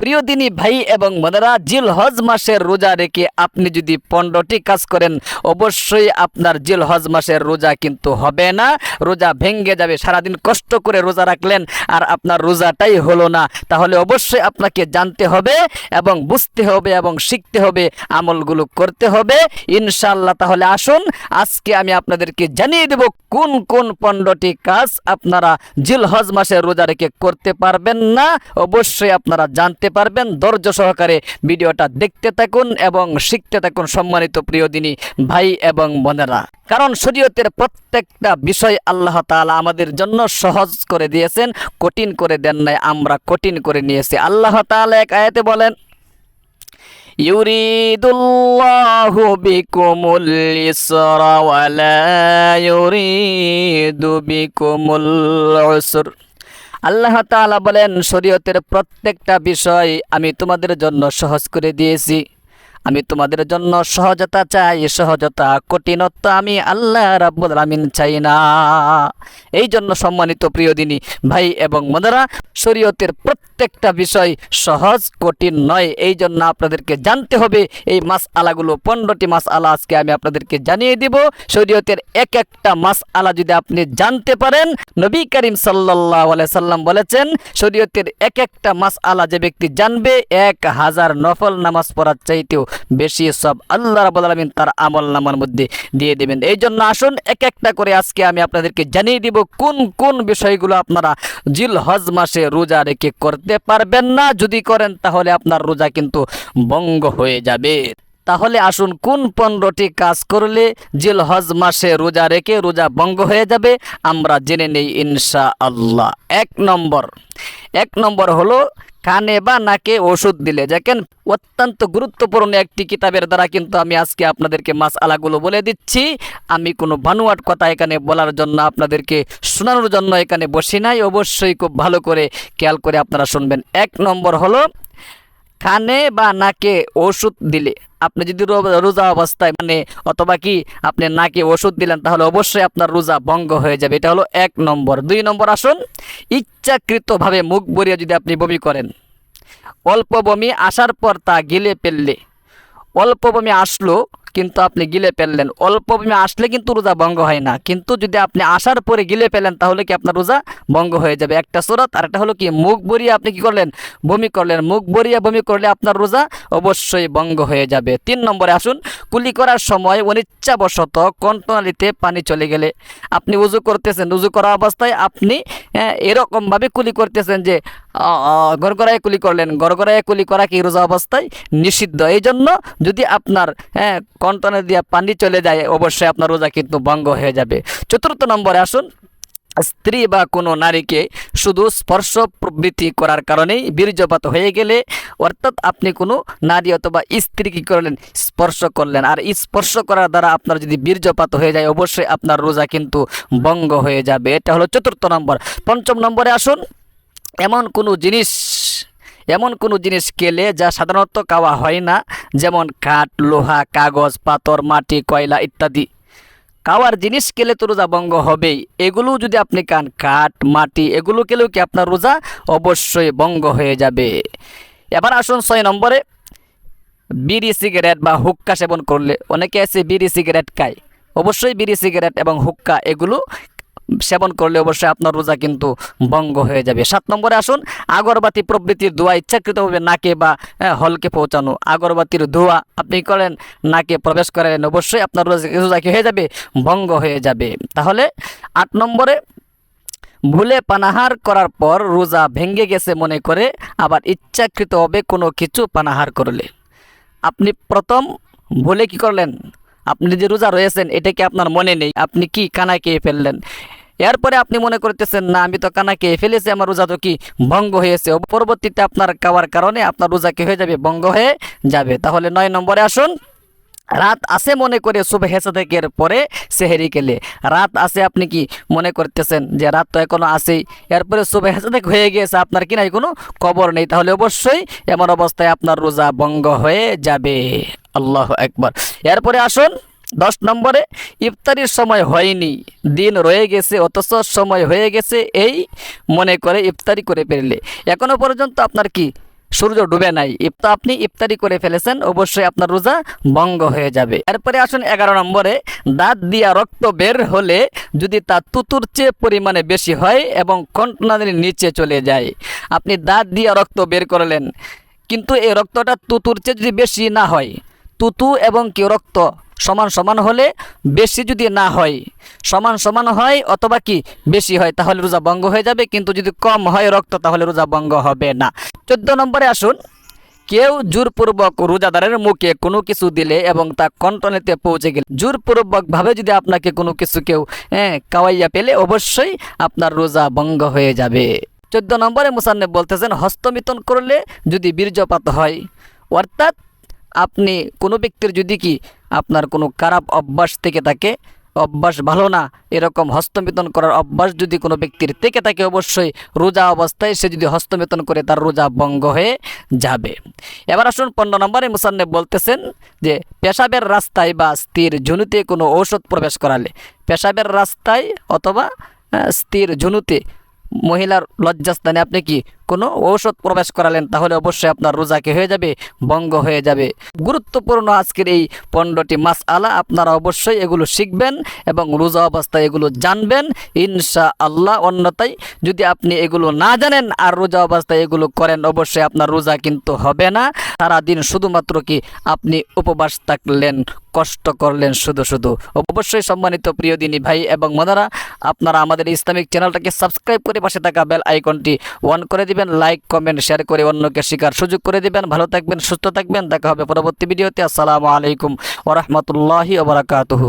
প্রিয় দিনী ভাই এবং বোনেরা জিল হজ মাসের রোজা রেখে আপনি যদি পনেরোটি কাজ করেন, অবশ্যই আপনার জিল হজ মাসের রোজা কিন্তু হবে না। রোজা ভেঙ্গে যাবে, সারাদিন কষ্ট করে রোজা রাখলেন আর আপনার রোজাটাই হলো না। তাহলে অবশ্যই আপনাকে জানতে হবে এবং বুঝতে হবে এবং শিখতে হবে, আমলগুলো করতে হবে। ইনশাল্লাহ তাহলে আসুন, আজকে আমি আপনাদেরকে জানিয়ে দেব কোন কোন পনেরোটি কাজ আপনারা জিল হজ মাসের রোজা রেখে করতে পারবেন না। অবশ্যই আপনারা জানতে পারবেন ধৈর্য সহকারে ভিডিওটা দেখতে থাকুন এবং শিখতে থাকুন সম্মানিত প্রিয় দিনী ভাই এবং বোনেরা কারণ শরীয়তের প্রত্যেকটা বিষয় আল্লাহ তাআলা আমাদের জন্য সহজ করে দিয়েছেন কঠিন করে দেন নাই আমরা কঠিন করে নিয়েছি আল্লাহ তাআলা এক আয়াতে বলেন يريد الله بكم اليسر ولا يريد بكم العسر আল্লাহ তালা বলেন শরীয়তের প্রত্যেকটা বিষয় আমি তোমাদের জন্য সহজ করে দিয়েছি। আমি তোমাদের জন্য সহজতা চাই, সহজতা কঠিনত্ব আমি আল্লাহ রাব্বুল আলামিন চাই না। এই জন্য সম্মানিত প্রিয় দিনী ভাই এবং মদারা শরীয়তের প্রত্যেকটা বিষয় সহজ, কঠিন নয়। এই জন্য আপনাদেরকে জানতে হবে, এই মাস আলাগুলো পনেরোটি মাস আলা আজকে আমি আপনাদেরকে জানিয়ে দিব। শরীয়তের এক একটা মাস আলা যদি আপনি জানতে পারেন, নবী করিম সাল্লাহ সাল্লাম বলেছেন, শরীয়তের এক একটা মাস আলা যে ব্যক্তি জানবে, এক হাজার নফল নামাজ পড়ার চাইতেও বেশি সব আল্লাহ রাবুল আলমিন তার আমল নামার মধ্যে দিয়ে দেবেন। এই জন্য আসুন এক একটা করে আজকে আমি আপনাদেরকে জানিয়ে দিব কোন কোন বিষয়গুলো আপনারা জিল হজ মাসে রোজা রেখে করতে পারবেন না। যদি করেন তাহলে আপনার রোজা কিন্তু ভঙ্গ হয়ে যাবে। তাহলে আসুন কোন পনেরোটি কাজ করলে জিল হজ মাসে রোজা রেখে রোজা ভঙ্গ হয়ে যাবে আমরা জেনে নেই ইনশা আল্লাহ এক নম্বর এক নম্বর হলো, কানে বা নাকে ওষুধ দিলে। দেখেন, অত্যন্ত গুরুত্বপূর্ণ একটি কিতাবের দ্বারা কিন্তু আমি আজকে আপনাদেরকে মাস আলাগুলো বলে দিচ্ছি। আমি কোনো বানুয়াট কথা এখানে বলার জন্য আপনাদেরকে শোনানোর জন্য এখানে বসি নাই। অবশ্যই খুব ভালো করে খেয়াল করে আপনারা শুনবেন। এক নম্বর হলো কানে বা নাকে ওষুধ দিলে। আপনি যদি রোজা অবস্থায় মানে অথবা কি আপনি নাকে ওষুধ দিলেন, তাহলে অবশ্যই আপনার রোজা ভঙ্গ হয়ে যাবে। এটা হলো এক নম্বর। দুই নম্বর আসুন, ইচ্ছাকৃতভাবে মুখ ভরিয়ে যদি আপনি বমি করেন, অল্প বমি আসার পর তা গিলে ফেললে। অল্প বমি আসলো কিন্তু আপনি গিলে ফেললেন। অল্প বমি আসলে কিন্তু রোজা ভঙ্গ হয় না। কিন্তু যদি আপনি আসার পরে গিলে ফেলেন তাহলে কি আপনার রোজা ভঙ্গ হয়ে যাবে? একটা সুরত আর একটা হলো কি মুখ বরিয়ে আপনি কি করলেন? বমি করলেন। মুখ বরিয়ে বমি করলে আপনার রোজা অবশ্যই ভঙ্গ হয়ে যাবে। তিন নম্বরে আসুন কুলি করার সময় অনিচ্ছাবশত কণ্ঠনালীতে পানি চলে গেলে। আপনি উজু করতেছেন উজু করা অবস্থায় আপনি হ্যাঁ, এরকমভাবে কুলি করতেছেন যে গড়গড়ায় কুলি করলেন। গড়গড়ায় কুলি করা কি রোজা অবস্থায়? নিষিদ্ধ। এই জন্য যদি আপনার হ্যাঁ কণ্ঠনে দিয়ে পানি চলে যায়, অবশ্যই আপনার রোজা কিন্তু ভঙ্গ হয়ে যাবে। চতুর্থ নম্বরে আসুন। স্ত্রী বা কোনো নারীকে শুধু স্পর্শ প্রবৃত্তি করার কারণেই বীর্যপাত হয়ে গেলে, অর্থাৎ আপনি কোনো নারী অথবা স্ত্রী কী করলেন? স্পর্শ করলেন। আর স্পর্শ করার দ্বারা আপনার যদি বীর্যপাত হয়ে যায়, অবশ্যই আপনার রোজা কিন্তু ভঙ্গ হয়ে যাবে। এটা হলো চতুর্থ নম্বর। পঞ্চম নম্বরে আসুন। এমন কোনো জিনিস, এমন কোনো জিনিস কেলে যা সাধারণত খাওয়া হয় না, যেমন কাঠ, লোহা, কাগজ, পাথর, মাটি, কয়লা ইত্যাদি। খাওয়ার জিনিস খেলে তো রোজা ভঙ্গ হবেই। এগুলো যদি আপনি খান, কাঠ, মাটি, এগুলো খেলেও কি আপনার রোজা অবশ্যই ভঙ্গ হয়ে যাবে। এবার আসুন ছয় নম্বরে, বিড়ি, সিগারেট বা হুক্কা সেবন করলে। অনেকে আছে বিড়ি, সিগারেট খায়। অবশ্যই বিড়ি, সিগারেট এবং হুক্কা, এগুলো সেবন করলে অবশ্যই আপনার রোজা কিন্তু ভঙ্গ হয়ে যাবে। সাত নম্বরে আসুন, আগরবাতি প্রভৃতির ধোঁয়া ইচ্ছাকৃতভাবে নাকে বা হলকে পৌঁছানো। আগরবাতির ধোঁয়া আপনি করেন, নাকে প্রবেশ করেন অবশ্যই আপনার রোজা রোজা কি হয়ে যাবে? ভঙ্গ হয়ে যাবে। তাহলে আট নম্বরে, ভুলে পানাহার করার পর রোজা ভেঙে গেছে মনে করে, আবার ইচ্ছাকৃত হবে কোনো কিছু পানাহার করলে। আপনি প্রথম ভুলে কি করলেন? আপনি যে রোজা রয়েছেন, এটা কি আপনার মনে নেই? আপনি কি কানা খেয়ে ফেললেন? এরপরে আপনি মনে করতেছেন, না, আমি তো কানা খেয়ে ফেলেছি, আমার রোজা তো কি ভঙ্গ হয়েছে? পরবর্তীতে আপনার খাওয়ার কারণে আপনার রোজা কি হয়ে যাবে? ভঙ্গ হয়ে যাবে। তাহলে নয় নম্বরে আসুন। রাত আসে মনে করে শুভ হেসাদেকের পরে সেহেরি কেলে রাত আসে আপনি কি মনে করতেছেন যে রাত তো এখনও আসেই এরপরে শুভ হেসাদেক হয়ে গিয়েছে, আপনার কি নাই? কোনো কবর নেই। তাহলে অবশ্যই এমন অবস্থায় আপনার রোজা ভঙ্গ হয়ে যাবে। আল্লাহ একবার এরপরে আসুন। দশ নম্বরে, ইফতারির সময় হয়নি, দিন রয়ে গেছে, অথচ সময় হয়ে গেছে, এই মনে করে ইফতারি করে ফেললে। এখনও পর্যন্ত আপনার কি সূর্য ডুবে নাই? ইফতা আপনি ইফতারি করে ফেলেছেন, অবশ্যই আপনার রোজা ভঙ্গ হয়ে যাবে। এরপরে আসুন এগারো নম্বরে, দাঁত দিয়া রক্ত বের হলে যদি তা তুতুর চেয়ে পরিমাণে বেশি হয় এবং কণ্ঠনালীর নিচে চলে যায়, আপনি দাঁত দিয়া রক্ত বের করলেন। কিন্তু এই রক্তটা তুতুর চেয়ে যদি বেশি না হয়, তুতু এবং কি রক্ত? সমান সমান হলে বেশি যদি না হয়, সমান সমান হয় অথবা কি বেশি হয়, তাহলে রোজা ভঙ্গ হয়ে যাবে, কিন্তু যদি কম হয় রক্ত, তাহলে রোজা ভঙ্গ হবে না। চোদ্দ নম্বরে আসুন, কেউ জোরপূর্বক রোজাদারের মুখে কোনো কিছু দিলে এবং তা কণ্ঠনেতে পৌঁছে গেলে, জোরপূর্বকভাবে যদি আপনাকে কোনো কিছু কেউ হ্যাঁ কাওয়াইয়া পেলে অবশ্যই আপনার রোজা ভঙ্গ হয়ে যাবে। চোদ্দ নম্বরে মুসান্নেব বলতেছেন হস্তমিথন করলে যদি বীর্যপাত হয়, অর্থাৎ আপনি কোনো ব্যক্তির যদি কি আপনার কোনো খারাপ অভ্যাস থেকে থাকে, অভ্যাস ভালো না, এরকম হস্তমিথন করার অভ্যাস যদি কোনো ব্যক্তির থেকে থাকে, অবশ্যই রোজা অবস্থায় সে যদি হস্তমিথন করে তার রোজা ভঙ্গ হয়ে যাবে। এবার আসুন পনেরো নম্বরে মুসান্নে বলতেছেন যে, পেশাবের রাস্তায় বা স্থির ঝুনুতে কোনো ঔষধ প্রবেশ করালে, পেশাবের রাস্তায় অথবা স্থির ঝুনুতে মহিলার লজ্জাস্থানে আপনি কি কোনো ঔষধ প্রবেশ করালেন, তাহলে অবশ্যই আপনার রোজাকে হয়ে যাবে? ভঙ্গ হয়ে যাবে। গুরুত্বপূর্ণ আজকের এই পনেরোটি মাস আলা আপনারা অবশ্যই এগুলো শিখবেন এবং রোজা অবস্থায় এগুলো জানবেন ইনশা আল্লাহ অন্যতায় যদি আপনি এগুলো না জানেন আর রোজা অবস্থায় এগুলো করেন, অবশ্যই আপনার রোজা কিন্তু হবে না। সারাদিন শুধুমাত্র কি আপনি উপবাস থাকলেন, কষ্ট করলেন শুধু শুধু। অবশ্যই সম্মানিত প্রিয় দিনী ভাই এবং মনারা আপনারা আমাদের ইসলামিক চ্যানেলটাকে সাবস্ক্রাইব করে পাশে থাকা বেল আইকনটি অন করে দিবেন লাইক কমেন্ট শেয়ার করে অন্যকে শিকার সুযোগ করে দিবেন। ভালো থাকবেন, সুস্থ থাকবেন। দেখা হবে পরবর্তী ভিডিওতে। আসসালামু আলাইকুম ওরহমতুল্লাহি ওবরাকাতুহু